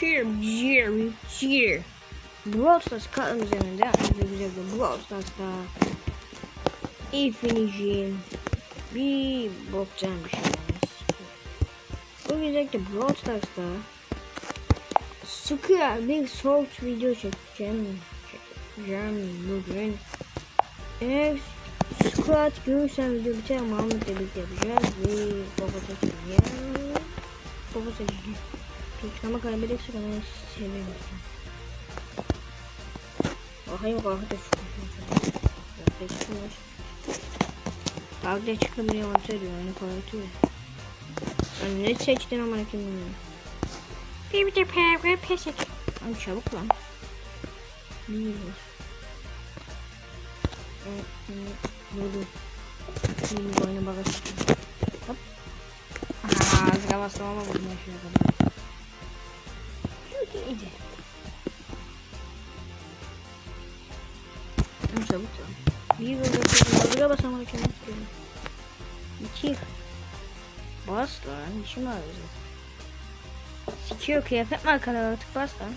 cheer, cheer, cheer. Brawl Stars kalın üzerinde devam ediyor. Brawl Stars'ta Infinity bir boktan bir şey. Bu güzellikle Brawl Stars'ta sıkı bir soft video çekeceğim. Çekeceğim bugün. Eğer squat görürsen video biter Mahmut'la birlikte yapacağız ve baba seçeceğim. Baba seçeceğim. Ama kaybedersek onu sevmem. Hayır kahve çıkmış. Kahve çıkmış. Kahve çıkabiliyor onu söylüyor. Onu koyutuyor. Yani ne seçtin ama kim bilmiyor. Bir de paragraf pes et. Abi çabuk lan. Bilmiyorum. Dur dur. Şimdi bu oyuna bagaj Hop. Aaa azra bastım ama vurdum aşağıya kadar. Ama çabuk lan. Bir yıl bakıyorum. Azra basamadım istiyorum. İki. Bas lan. İşim ağrıyor. Sikiyor kıyafet markaları artık bas lan.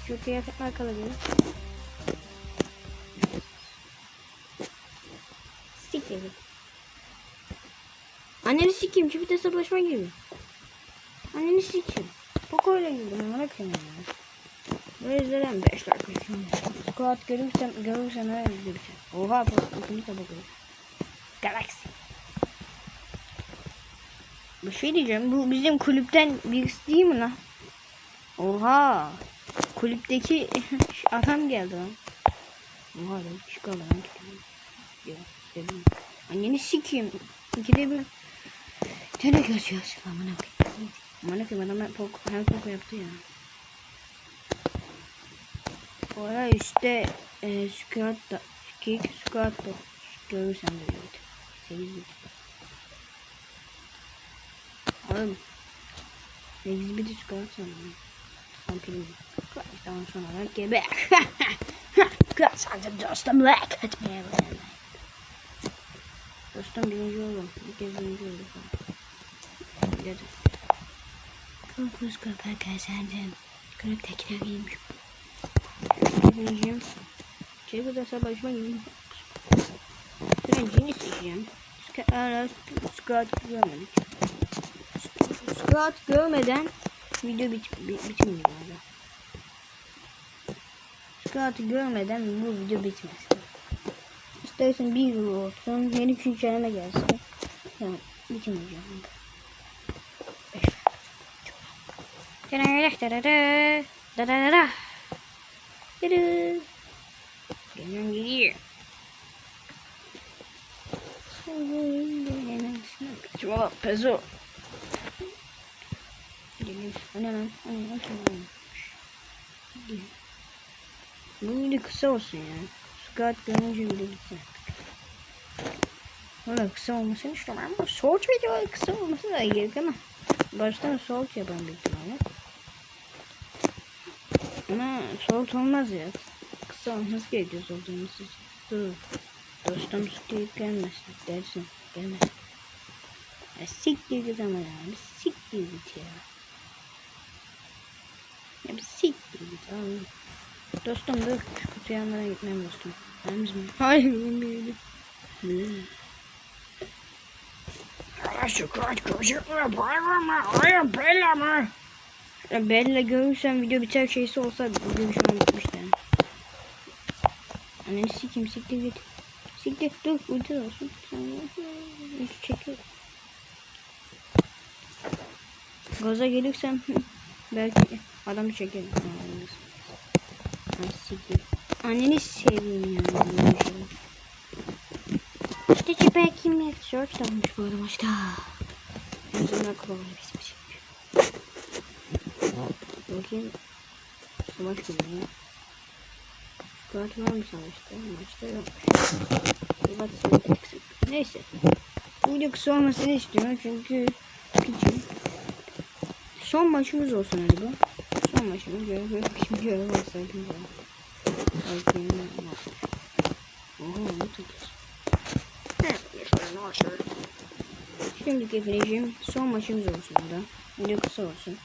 Sikiyor kıyafet markaları. Siktir. Anneni sikeyim çünkü de savaşma gibi. Anneni sikeyim. Bak öyle girdim koyayım ya. Böyle izlerim 5 dakika şimdi. Squat görürsem görürsem öyle izleyeceğim. Oha bu ikinci tabak olur. Galaxy. Bir şey diyeceğim. Bu bizim kulüpten birisi değil mi lan? Oha. Kulüpteki adam geldi lan. Oha lan çıkalım. Anneni sikeyim. İkide bir tene gözüyorsun amına koyayım. Amına koyayım adam hem pok hem pok yaptı ya. Oraya işte e, squat da kick squat da görürsen de evet. 8 bit. Oğlum 8 bit squat sanırım. Something. Tamam sonra gebe. Kırat sadece dostum black. Etmeye. Dostum birinci oldum. Bir kez birinci oldum. Dedim. Kokuz kapak kazandım. Kırık tekrar giymiş. Birinciyim. Şey bu da savaşma gibi. Birincini seçeceğim. Squat görmedik. Squat görmeden video bit bit bitmiyor abi. Squat'ı görmeden bu video bitmez. İstersen bir yıl olsun, yeni güncelleme gelsin. Yani bitirmeyeceğim. Geliyorum geliyor. Çuvala pezo. O kim lan? Bu video kısa olsun ya. Squat görünce bile gitsin. Valla kısa olmasını istiyorum ama short video kısa olması da iyi ama baştan short yapalım büyük ihtimalle. Ama soğuk olmaz ya. Kısa olması gerekiyor soğuk olması. Dur. Dostum sıkıyıp gelmesin dersin. Gelmez. Ya siktir git ama ya. Bir siktir git ya. Ya bir siktir git abi. Dostum dur. Şu kutu yanlara gitmem dostum. Yalnız mı? Hayır benim değilim. Hmm. Şu kaç gözükmüyor. Bayramı. Hayır bella Ya Bella görürsem video biter şeysi olsa video şu an bitmişti yani. Anneni sikeyim siktir git. Siktir dur ulti olsun. Hiç çekiyor. Gaza gelirsem belki adamı çekerim. Ay siktir. Anneni seveyim ya. İşte çipe kim ya? Short olmuş bu arada maçta. Yüzünden kulağına bizim şey. Bakayım. Savaş ya. Squat var mı savaşta? Maçta yok. Squat savaş eksik. Neyse. Bu video kısa olmasını istiyorum çünkü küçük. Son maçımız olsun hadi bu. Son maçımız görev kim görev olsa güzel. Belki yeni maç. Oho ne yapıyorsun? Şimdiki finishim son maçımız olsun da. Video kısa olsun.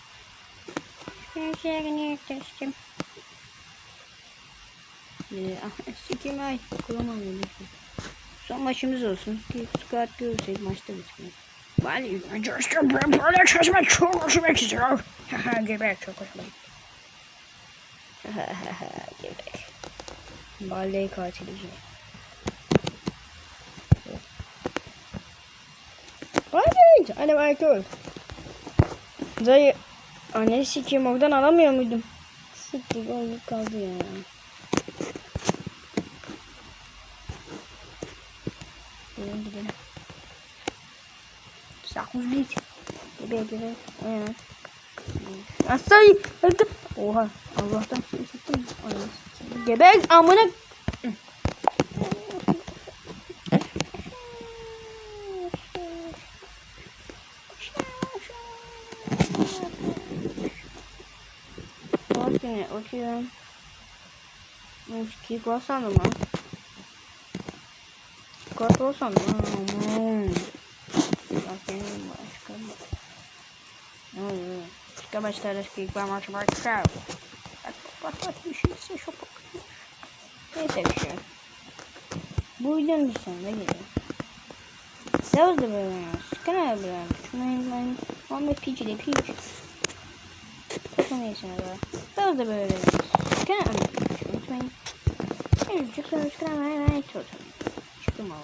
Ee, ah, sikim ay. Kuramam Son maçımız olsun ki squad görürsek maçta bitmiyor. Bali Coştum ben böyle çözmek çok hoşuma gidiyor. Haha geber çok hoşuma gitti. Gebek. Bali katilici. Bali. Anne Michael. Dayı. Anne sikiyim oradan alamıyor muydum? Siktir oldu kaldı ya. Gidelim gidelim. Sakız git. Gebe gebe. Aynen. Asay. Oha. Allah'tan şey. Gebek amına. Okey, okey. Ki gol sandım lan. Gol gol sandım. Aman. Bakayım başka? Başka başlarda ki ben başka. Bak bak bak bir şey ise bak. Neyse bir şey. Bu videonun sonuna geliyor. That was the very nice. Can I have that? The peach. That was the very nice. Can I have that? Mine. Hey, just gonna, just gonna,